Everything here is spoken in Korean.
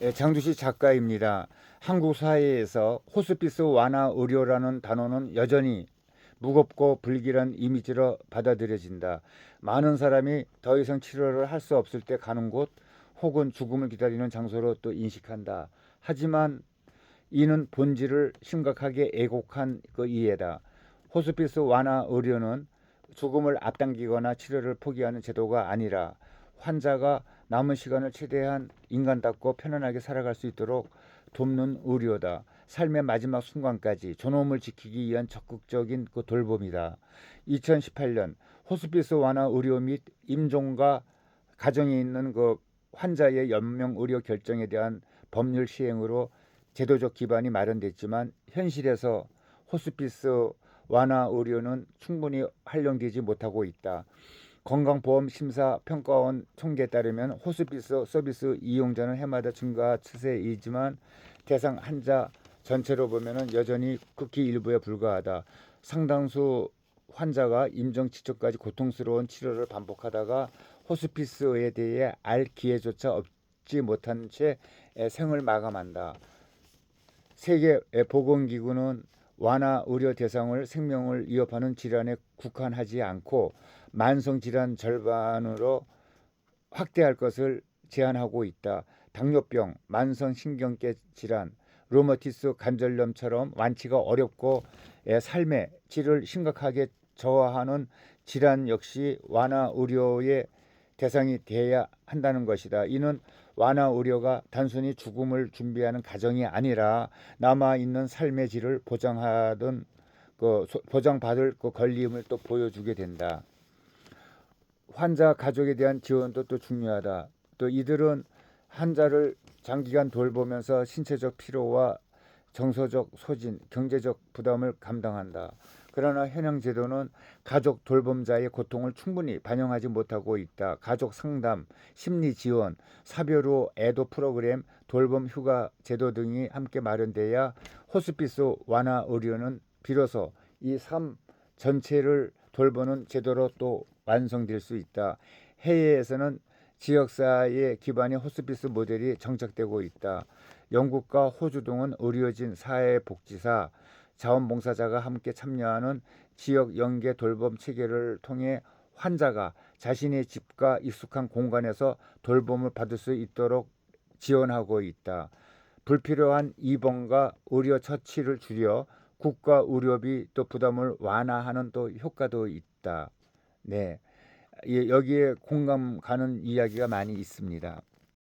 예, 장두시 작가입니다. 한국 사회에서 호스피스 완화 의료라는 단어는 여전히 무겁고 불길한 이미지로 받아들여진다. 많은 사람이 더 이상 치료를 할 수 없을 때 가는 곳 혹은 죽음을 기다리는 장소로 또 인식한다. 하지만 이는 본질을 심각하게 애곡한 그 이해다. 호스피스 완화 의료는 죽음을 앞당기거나 치료를 포기하는 제도가 아니라 환자가 남은 시간을 최대한 인간답고 편안하게 살아갈 수 있도록 돕는 의료다. 삶의 마지막 순간까지 존엄을 지키기 위한 적극적인 그 돌봄이다. 2018년 호스피스 완화 의료 및 임종과 가정에 있는 그 환자의 연명 의료 결정에 대한 법률 시행으로 제도적 기반이 마련됐지만 현실에서 호스피스 완화 의료는 충분히 활용되지 못하고 있다. 건강보험 심사 평가원 통계에 따르면 호스피스 서비스 이용자는 해마다 증가 추세이지만 대상 환자 전체로 보면은 여전히 극히 일부에 불과하다. 상당수 환자가 임종 직전까지 고통스러운 치료를 반복하다가 호스피스에 대해 알 기회조차 얻지 못한 채 생을 마감한다. 세계 보건기구는 완화 의료 대상을 생명을 위협하는 질환에 국한하지 않고 만성 질환 절반으로 확대할 것을 제안하고 있다. 당뇨병, 만성 신경계 질환, 루머티스 관절염처럼 완치가 어렵고 예, 삶의 질을 심각하게 저하하는 질환 역시 완화 의료의 대상이 돼야 한다는 것이다. 이는 완화 의료가 단순히 죽음을 준비하는 가정이 아니라 남아 있는 삶의 질을 보장하던 그 소- 보장받을 그 권리임을 또 보여주게 된다. 환자 가족에 대한 지원도 또 중요하다. 또 이들은 환자를 장기간 돌보면서 신체적 피로와 정서적 소진, 경제적 부담을 감당한다. 그러나 현행 제도는 가족 돌봄자의 고통을 충분히 반영하지 못하고 있다. 가족 상담, 심리 지원, 사별 후 애도 프로그램, 돌봄 휴가 제도 등이 함께 마련돼야 호스피스 완화 의료는 비로소 이 삶 전체를 돌보는 제도로 또 완성될 수 있다. 해외에서는 지역사회 기반의 호스피스 모델이 정착되고 있다. 영국과 호주 등은 의료진, 사회복지사, 자원봉사자가 함께 참여하는 지역 연계 돌봄 체계를 통해 환자가 자신의 집과 익숙한 공간에서 돌봄을 받을 수 있도록 지원하고 있다. 불필요한 입원과 의료 처치를 줄여 국가 의료비 또 부담을 완화하는 또 효과도 있다. 네. 예, 여기에 공감 가는 이야기가 많이 있습니다.